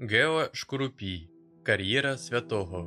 Гео Шкурупій. Кар'єра святого.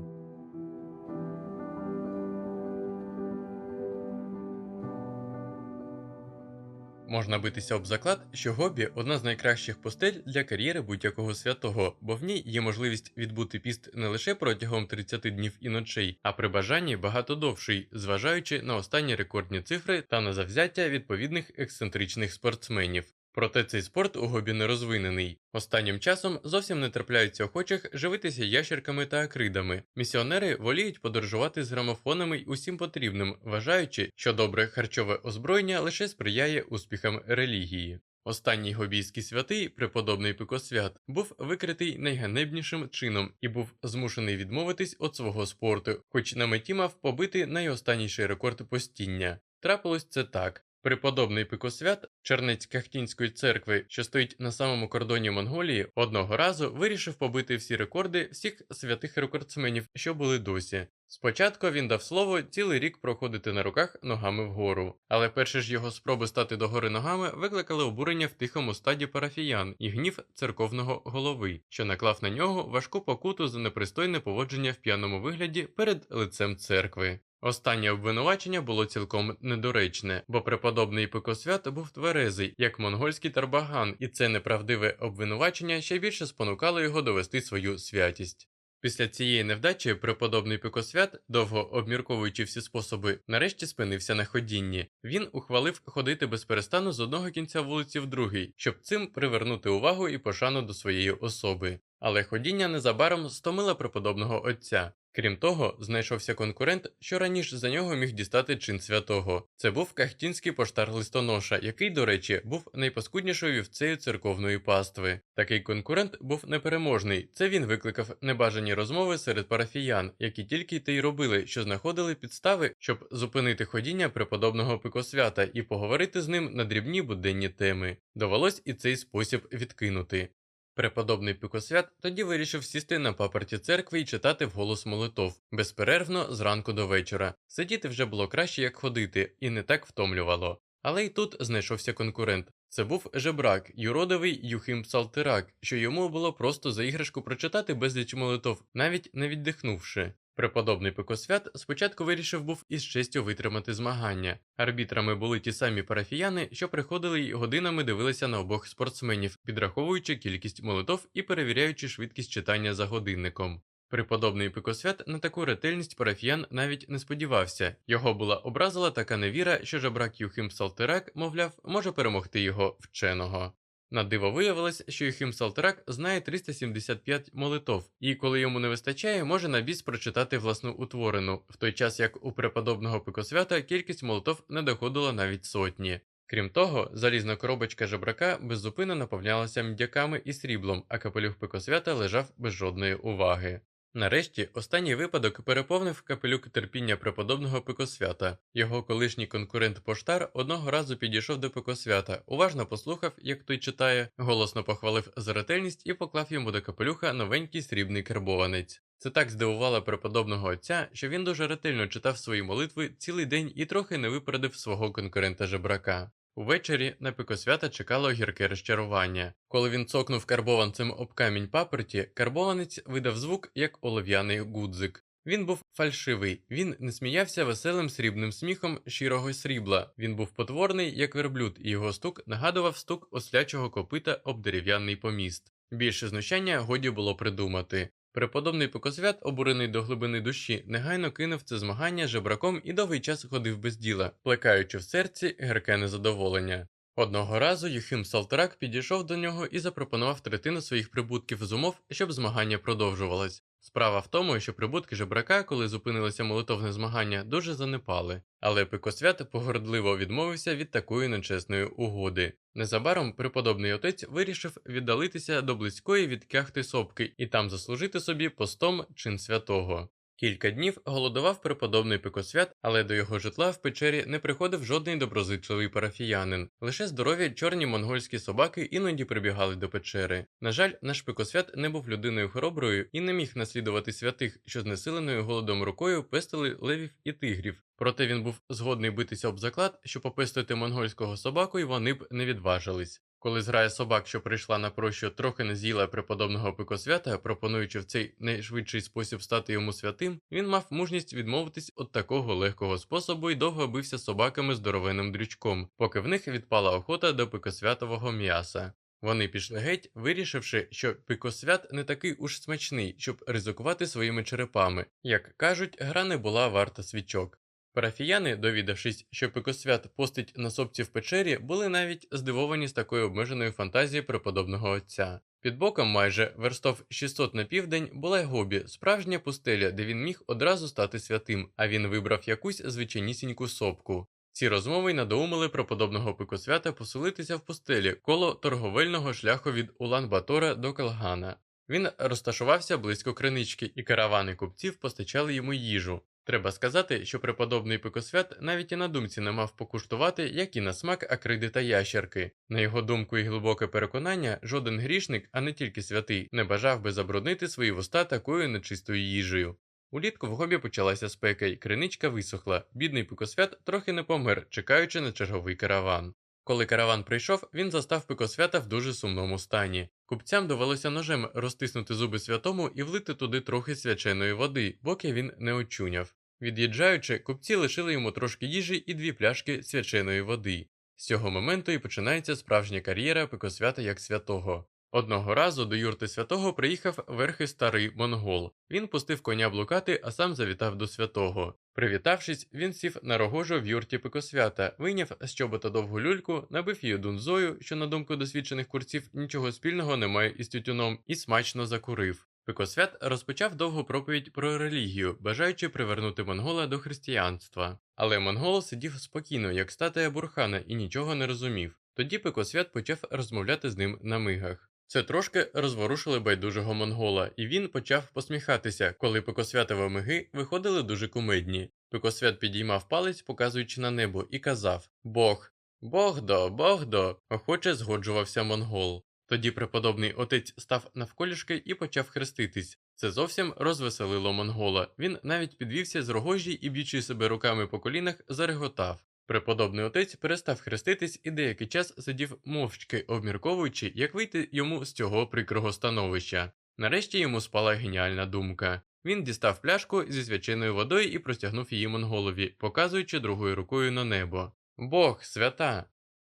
Можна битися об заклад, що гобі одна з найкращих постель для кар'єри будь-якого святого, бо в ній є можливість відбути піст не лише протягом 30 днів і ночей, а при бажанні багато довший, зважаючи на останні рекордні цифри та на завзяття відповідних ексцентричних спортсменів. Проте цей спорт у гобі не розвинений. Останнім часом зовсім не трапляються охочих живитися ящерками та акридами. Місіонери воліють подорожувати з грамофонами й усім потрібним, вважаючи, що добре харчове озброєння лише сприяє успіхам релігії. Останній гобійський святий, преподобний Пикосвят, був викритий найганебнішим чином і був змушений відмовитись від свого спорту, хоч на меті мав побити найостанніший рекорд постіння. Трапилось це так. Преподобний Пикосвят, чернець Кахтінської церкви, що стоїть на самому кордоні Монголії, одного разу вирішив побити всі рекорди всіх святих рекордсменів, що були досі. Спочатку він дав слово цілий рік проходити на руках ногами вгору, але перші ж його спроби стати догори ногами викликали обурення в тихому стаді парафіян і гнів церковного голови, що наклав на нього важку покуту за непристойне поводження в п'яному вигляді перед лицем церкви. Останнє обвинувачення було цілком недоречне, бо преподобний Пикосвят був тверезий, як монгольський тарбаган, і це неправдиве обвинувачення ще більше спонукало його довести свою святість. Після цієї невдачі преподобний Пикосвят, довго обмірковуючи всі способи, нарешті спинився на ходінні. Він ухвалив ходити без перестану з одного кінця вулиці в другий, щоб цим привернути увагу і пошану до своєї особи. Але ходіння незабаром стомило преподобного отця. Крім того, знайшовся конкурент, що раніше за нього міг дістати чин святого. Це був кахтінський поштар листоноша, який, до речі, був найпаскуднішою вівцею церковної пастви. Такий конкурент був непереможний. Це він викликав небажані розмови серед парафіян, які тільки те й робили, що знаходили підстави, щоб зупинити ходіння преподобного пикосвята і поговорити з ним на дрібні буденні теми. Довелось і цей спосіб відкинути. Преподобний пікосвят тоді вирішив сісти на паперті церкви і читати вголос молитов, безперервно зранку до вечора. Сидіти вже було краще, як ходити, і не так втомлювало. Але й тут знайшовся конкурент. Це був жебрак, юродовий Юхим Псалтирак, що йому було просто за іграшку прочитати безліч молитов, навіть не віддихнувши. Преподобний Пикосвят спочатку вирішив був із честю витримати змагання. Арбітрами були ті самі парафіяни, що приходили й годинами дивилися на обох спортсменів, підраховуючи кількість молитов і перевіряючи швидкість читання за годинником. Преподобний Пикосвят на таку ретельність парафіян навіть не сподівався. Його була образила така невіра, що жебрак Юхим Псалтерак, мовляв, може перемогти його вченого. На диво виявилось, що Юхим Салтерак знає 375 молитов, і коли йому не вистачає, може на біс прочитати власну утворену, в той час як у преподобного Пикосвята кількість молитов не доходила навіть сотні. Крім того, залізна коробочка жебрака беззупинно наповнялася мдяками і сріблом, а капелюх Пикосвята лежав без жодної уваги. Нарешті останній випадок переповнив капелюк терпіння преподобного Пикосвята. Його колишній конкурент поштар одного разу підійшов до Пикосвята, уважно послухав, як той читає, голосно похвалив за ретельність і поклав йому до капелюха новенький срібний карбованець. Це так здивувало преподобного отця, що він дуже ретельно читав свої молитви цілий день і трохи не випередив свого конкурента жебрака. Увечері на пикосвята чекало гірке розчарування. Коли він цокнув карбованцем об камінь паперті, карбованець видав звук, як олов'яний гудзик. Він був фальшивий, він не сміявся веселим срібним сміхом щирого срібла. Він був потворний, як верблюд, і його стук нагадував стук ослячого копита об дерев'яний поміст. Більше знущання годі було придумати. Преподобний Пикосвят, обурений до глибини душі, негайно кинув це змагання жебраком і довгий час ходив без діла, плекаючи в серці гірке незадоволення. Одного разу Юхим Салтрак підійшов до нього і запропонував третину своїх прибутків з умов, щоб змагання продовжувалось. Справа в тому, що прибутки жебрака, коли зупинилося молитовне змагання, дуже занепали, але Пикосвят погордливо відмовився від такої нечесної угоди. Незабаром преподобний отець вирішив віддалитися до близької від кяхти сопки і там заслужити собі постом чин святого. Кілька днів голодував преподобний Пикосвят, але до його житла в печері не приходив жодний доброзичливий парафіянин. Лише здорові чорні монгольські собаки іноді прибігали до печери. На жаль, наш Пикосвят не був людиною хороброю і не міг наслідувати святих, що знесиленою голодом рукою пестили левів і тигрів. Проте він був згодний битися об заклад, що попестити монгольського собаку й вони б не відважились. Коли зграя собак, що прийшла на прощу, трохи не з'їла преподобного пикосвята, пропонуючи в цей найшвидший спосіб стати йому святим, він мав мужність відмовитись від такого легкого способу і довго бився собаками здоровенним дрючком, поки в них відпала охота до пикосвятового м'яса. Вони пішли геть, вирішивши, що пикосвят не такий уж смачний, щоб ризикувати своїми черепами. Як кажуть, гра не була варта свічок. Парафіяни, довідавшись, що пикосвят постить на сопці в печері, були навіть здивовані з такої обмеженої фантазії преподобного отця. Під боком майже верстов 600 на південь була гобі, справжня пустеля, де він міг одразу стати святим, а він вибрав якусь звичайнісіньку сопку. Ці розмови й надоумили преподобного пикосвята поселитися в пустелі коло торговельного шляху від Улан-Батора до Калгана. Він розташувався близько кринички, і каравани купців постачали йому їжу. Треба сказати, що преподобний пикосвят навіть і на думці не мав покуштувати, як і на смак акриди та ящерки. На його думку і глибоке переконання, жоден грішник, а не тільки святий, не бажав би забруднити свої вуста такою нечистою їжею. Улітку в гобі почалася спека, і криничка висохла. Бідний пикосвят трохи не помер, чекаючи на черговий караван. Коли караван прийшов, він застав пикосвята в дуже сумному стані. Купцям довелося ножем розтиснути зуби святому і влити туди трохи свяченої води, поки він не очуняв. Від'їжджаючи, купці лишили йому трошки їжі і дві пляшки свяченої води. З цього моменту і починається справжня кар'єра пикосвята як святого. Одного разу до юрти святого приїхав верхи старий монгол. Він пустив коня блукати, а сам завітав до святого. Привітавшись, він сів на рогожу в юрті пикосвята, вийняв з чобота довгу люльку, набив її дунзою, що, на думку досвідчених курців, нічого спільного немає із тютюном, і смачно закурив. Пикосвят розпочав довгу проповідь про релігію, бажаючи привернути монгола до християнства. Але монгол сидів спокійно, як статуя бурхана, і нічого не розумів. Тоді Пикосвят почав розмовляти з ним на мигах. Це трошки розворушили байдужого монгола, і він почав посміхатися, коли пикосвятові миги виходили дуже кумедні. Пикосвят підіймав палець, показуючи на небо, і казав Бог, Богдо, Богдо, охоче згоджувався монгол. Тоді преподобний отець став навколішки і почав хреститись. Це зовсім розвеселило монгола. Він навіть підвівся з рогожі і, б'ючи себе руками по колінах, зареготав. Преподобний отець перестав хреститись і деякий час сидів мовчки, обмірковуючи, як вийти йому з цього прикрого становища. Нарешті йому спала геніальна думка. Він дістав пляшку зі свяченою водою і простягнув її монголові, показуючи другою рукою на небо. Бог, свята!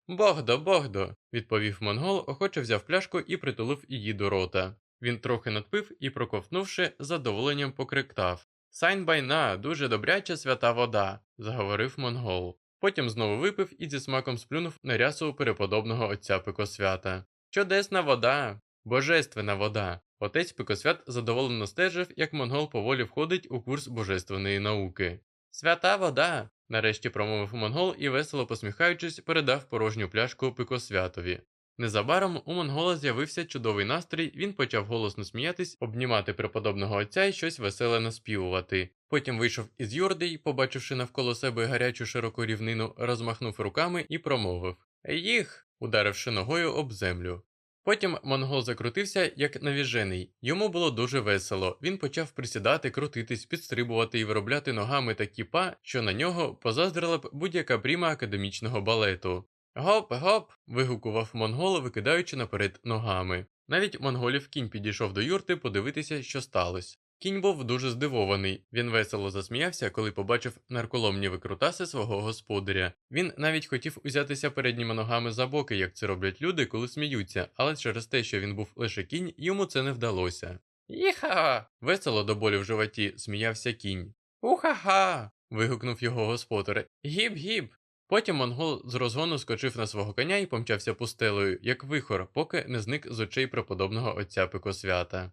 Богдо, Богдо, відповів монгол, охоче взяв пляшку і притулив її до рота. Він трохи надпив і, проковтнувши, задоволенням покриктав Сайн байна, дуже добряча свята вода, заговорив монгол. Потім знову випив і зі смаком сплюнув на рясу переподобного отця Пикосвята. Чудесна вода, божественна вода. Отець Пикосвят задоволено стежив, як монгол поволі входить у курс божественної науки. Свята вода. нарешті промовив монгол і, весело посміхаючись, передав порожню пляшку Пикосвятові. Незабаром у монгола з'явився чудовий настрій, він почав голосно сміятись, обнімати преподобного отця і щось веселе наспівувати. Потім вийшов із юрди й, побачивши навколо себе гарячу широку рівнину, розмахнув руками і промовив Їх, ударивши ногою об землю. Потім монгол закрутився, як навіжений. Йому було дуже весело. Він почав присідати, крутитись, підстрибувати і виробляти ногами такі па, що на нього позаздрила б будь-яка пріма академічного балету. Гоп, гоп. вигукував монгол, викидаючи наперед ногами. Навіть монголів кінь підійшов до юрти подивитися, що сталося. Кінь був дуже здивований. Він весело засміявся, коли побачив нарколомні викрутаси свого господаря. Він навіть хотів узятися передніми ногами за боки, як це роблять люди, коли сміються, але через те, що він був лише кінь, йому це не вдалося. Їха. весело до болю в животі сміявся кінь. Уха-ха. вигукнув його господар. Гіп-гіп. Потім монгол з розгону скочив на свого коня і помчався пустелею, як вихор, поки не зник з очей преподобного отця Пикосвята.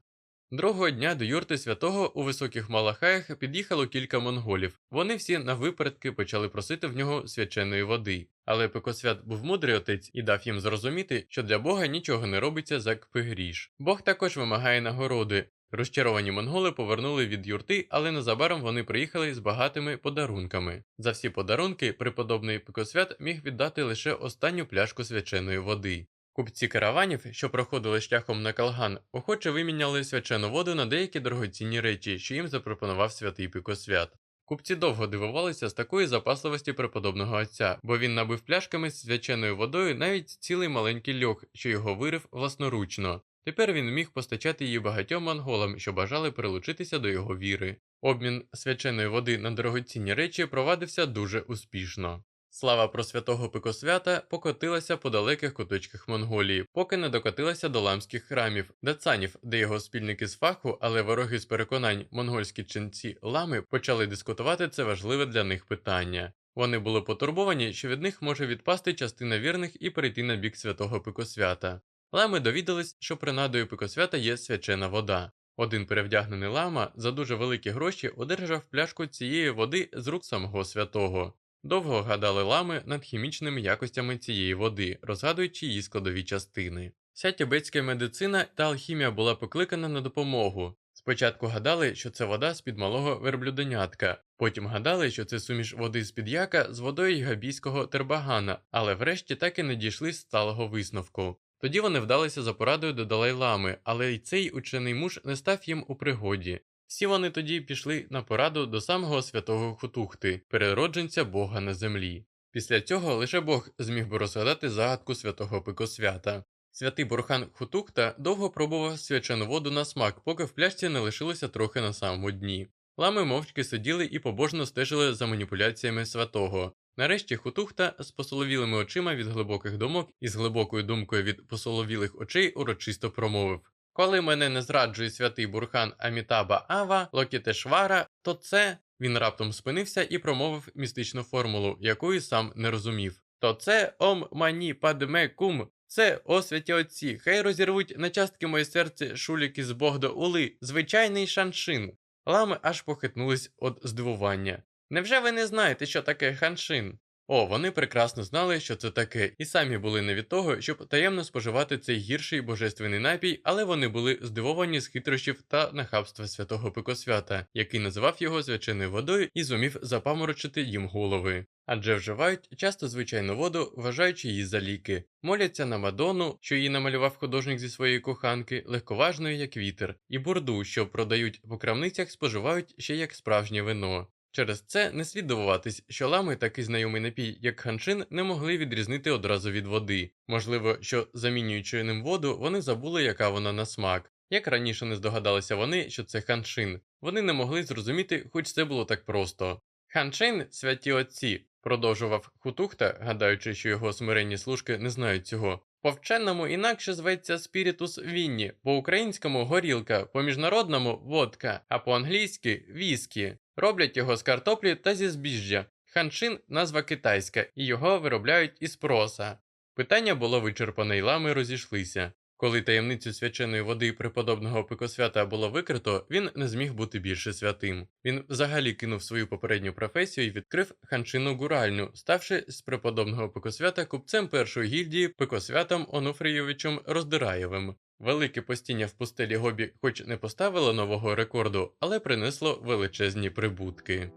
Другого дня до юрти святого у високих малахаях під'їхало кілька монголів. Вони всі на випередки почали просити в нього свяченої води. Але Пикосвят був мудрий отець і дав їм зрозуміти, що для Бога нічого не робиться за кпигріш. Бог також вимагає нагороди. Розчаровані монголи повернули від юрти, але незабаром вони приїхали з багатими подарунками. За всі подарунки преподобний Пикосвят міг віддати лише останню пляшку свяченої води. Купці караванів, що проходили шляхом на Калган, охоче виміняли свячену воду на деякі дорогоцінні речі, що їм запропонував святий Пикосвят. Купці довго дивувалися з такої запасливості преподобного отця, бо він набив пляшками з свяченою водою навіть цілий маленький льох, що його вирив власноручно. Тепер він міг постачати її багатьом монголам, що бажали прилучитися до його віри. Обмін свяченої води на дорогоцінні речі провадився дуже успішно. Слава про святого Пикосвята покотилася по далеких куточках Монголії, поки не докотилася до ламських храмів, дацанів, де його спільники з фаху, але вороги з переконань монгольські ченці лами почали дискутувати це важливе для них питання. Вони були потурбовані, що від них може відпасти частина вірних і перейти на бік святого Пикосвята. Лами довідались, що принадою Пикосвята є свячена вода. Один перевдягнений лама за дуже великі гроші одержав пляшку цієї води з рук самого святого. Довго гадали лами над хімічними якостями цієї води, розгадуючи її складові частини. Вся тібетська медицина та алхімія була покликана на допомогу. Спочатку гадали, що це вода з-під малого верблюденятка, потім гадали, що це суміш води з-під яка з водою габійського тербагана, але врешті так і не дійшли з сталого висновку. Тоді вони вдалися за порадою до Далай-лами, але й цей учений муж не став їм у пригоді. Всі вони тоді пішли на пораду до самого святого Хутухти, переродженця Бога на землі. Після цього лише Бог зміг би розгадати загадку святого Пикосвята. Святий Бурхан Хутухта довго пробував свячену воду на смак, поки в пляшці не лишилося трохи на самому дні. Лами мовчки сиділи і побожно стежили за маніпуляціями святого. Нарешті Хутухта з посоловілими очима від глибоких думок і з глибокою думкою від посоловілих очей урочисто промовив коли мене не зраджує святий бурхан Амітаба Ава Локітешвара, то це. Він раптом спинився і промовив містичну формулу, якої сам не розумів. То це ом мані падме кум. Це, о святі отці, хай розірвуть на частки моє серце шуліки з Богдо Ули, звичайний шаншин. Лами аж похитнулись від здивування. Невже ви не знаєте, що таке ханшин? О, вони прекрасно знали, що це таке, і самі були не від того, щоб таємно споживати цей гірший божественний напій, але вони були здивовані з хитрощів та нахабства святого Пикосвята, який називав його звичайною водою і зумів запаморочити їм голови. Адже вживають часто звичайну воду, вважаючи її за ліки, моляться на Мадону, що її намалював художник зі своєї коханки, легковажною як вітер, і бурду, що продають по крамницях, споживають ще як справжнє вино. Через це не слід дивуватись, що лами такий знайомий напій, як ханчин, не могли відрізнити одразу від води. Можливо, що замінюючи ним воду, вони забули, яка вона на смак. Як раніше не здогадалися вони, що це ханшин, вони не могли зрозуміти, хоч це було так просто. Ханшин, святі отці, продовжував Хутухта, гадаючи, що його смиренні служки не знають цього. По вченому інакше зветься спірітус вінні, по українському горілка, по міжнародному водка, а по англійськи віскі. Роблять його з картоплі та зі збіжжя. Ханшин назва китайська, і його виробляють із проса. Питання було вичерпане, і лами розійшлися. Коли таємницю свяченої води преподобного пикосвята було викрито, він не зміг бути більше святим. Він взагалі кинув свою попередню професію і відкрив ханшину гуральню, ставши з преподобного пикосвята купцем першої гільдії пикосвятом Онуфрійовичем Роздираєвим. Велике постіння в пустелі Гобі хоч не поставило нового рекорду, але принесло величезні прибутки.